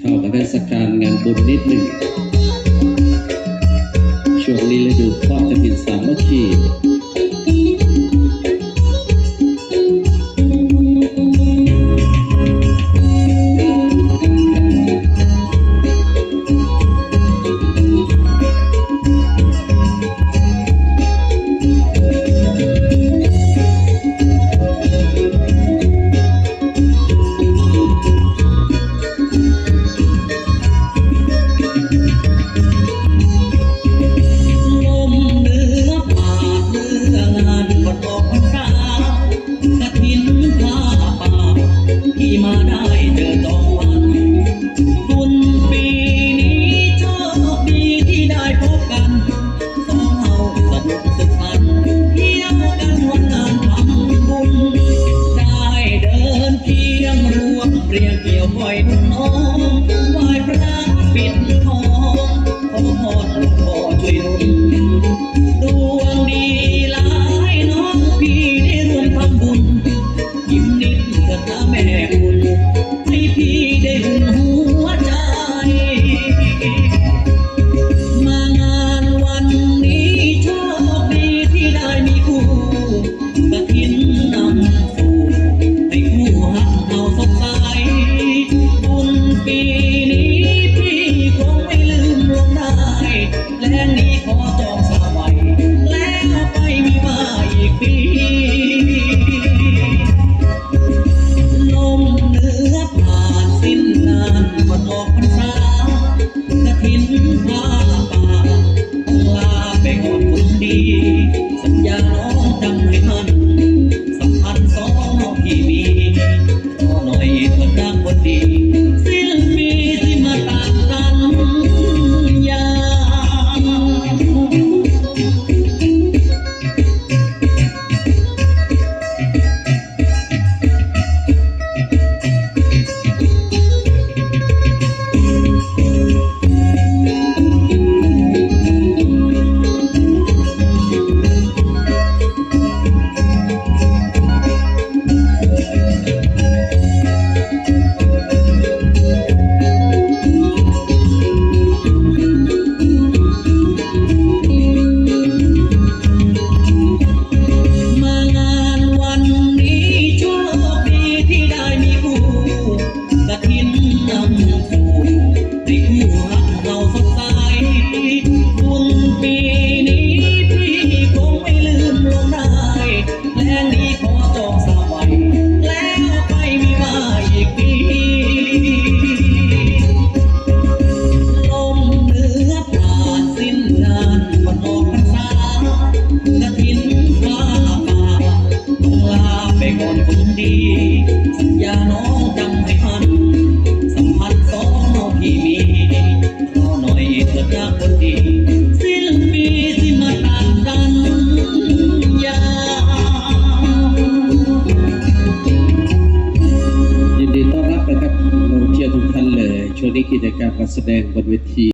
ข้ากับเทศกาลงานบุญนิดหนึ่ง ช่วงนี้ฤดูทอดกระถินสามัคคี เดี่ยวคอยน้องไหว้พระปิดทองขอพรหลวงพ่อช่วยดลดวงดีหลายน้องพี่ได้ร่วมทำบุญยิ้มนิดเถิดนแม่ วัวนี้กิจกรรมการแสดงบนเวที